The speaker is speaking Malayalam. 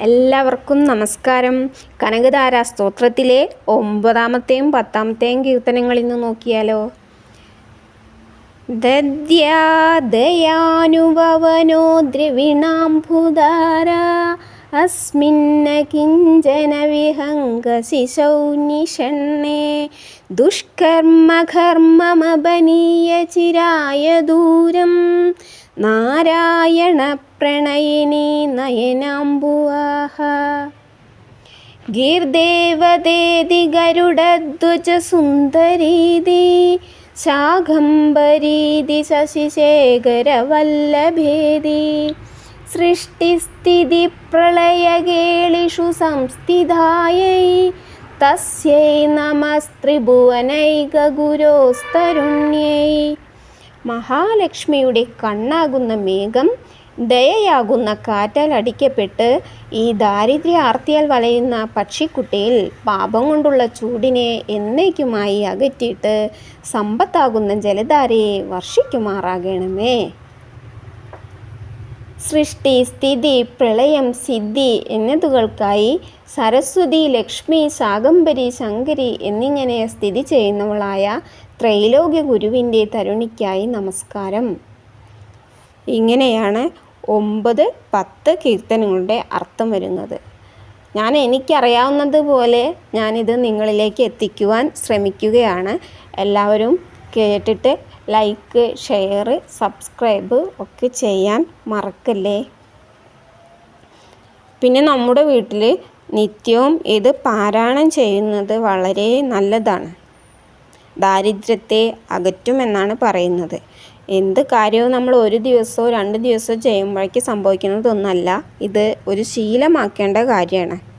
എല്ലാവർക്കും നമസ്കാരം. കനകധാര സ്തോത്രത്തിലെ ഒമ്പതാമത്തെയും പത്താമത്തെയും കീർത്തനങ്ങളിൽ നിന്ന് നോക്കിയാലോ? ദദ്യാദയാനുഭവനോ ദ്രവിണാംഭുധാര അസ്മിന്ന കിഞ്ചന വിഹംഗശിശൗ നിഷണ്ണേ ദുഷ്കർമ്മകർമ്മമപനീയ ചിരായ ദൂരം നാരായണ പ്രണയിനി നയനാംബുവാഹ ഗീർദേവദേതി ഗരുഡധ്വജ സുന്ദരീതി ശാഖംബരീതി ശശിശേഖരവല്ലഭേദി. സൃഷ്ടിസ്ഥിതി പ്രളയകേളിഷു സംസ്ഥിതായൈ തസ്യൈ നമസ്ത്രിഭുവനൈകഗുരോസ്തരുണ്യൈ. മഹാലക്ഷ്മിയുടെ കണ്ണാകുന്ന മേഘം ദയയാകുന്ന കാറ്റാൽ അടിക്കപ്പെട്ട് ഈ ദാരിദ്ര്യ ആർത്തിയാൽ വലയുന്ന പക്ഷിക്കുട്ടിയിൽ പാപം കൊണ്ടുള്ള ചൂടിനെ എന്നേക്കുമായി അകറ്റിയിട്ട് സമ്പത്താകുന്ന ജലധാരയെ വർഷിക്കുമാറാകണമേ. സൃഷ്ടി സ്ഥിതി പ്രളയം സിദ്ധി എന്നതുകൾക്കായി സരസ്വതി ലക്ഷ്മി സാഗംബരി ശങ്കരി എന്നിങ്ങനെ സ്ഥിതി ചെയ്യുന്നവളായ ത്രൈലോക്യ ഗുരുവിന്റെ തരുണിക്കായി നമസ്കാരം. ഇങ്ങനെയാണ് ഒമ്പത് പത്ത് കീർത്തനങ്ങളുടെ അർത്ഥം വരുന്നത്. ഞാൻ എനിക്കറിയാവുന്നത് പോലെ ഞാനിത് നിങ്ങളിലേക്ക് എത്തിക്കുവാൻ ശ്രമിക്കുകയാണ്. എല്ലാവരും കേട്ടിട്ട് ലൈക്ക് ഷെയർ സബ്സ്ക്രൈബ് ഒക്കെ ചെയ്യാൻ മറക്കല്ലേ? പിന്നെ നമ്മുടെ വീട്ടിൽ നിത്യവും ഇത് പാരായണം ചെയ്യുന്നത് വളരെ നല്ലതാണ്. ദാരിദ്ര്യത്തെ അകറ്റുമെന്നാണ് പറയുന്നത്. എന്ത് കാര്യവും നമ്മൾ ഒരു ദിവസമോ രണ്ട് ദിവസമോ ചെയ്യുമ്പോഴേക്ക് സംഭവിക്കുന്നതൊന്നുമല്ല ഇത് ഒരു ശീലമാക്കേണ്ട കാര്യമാണ്.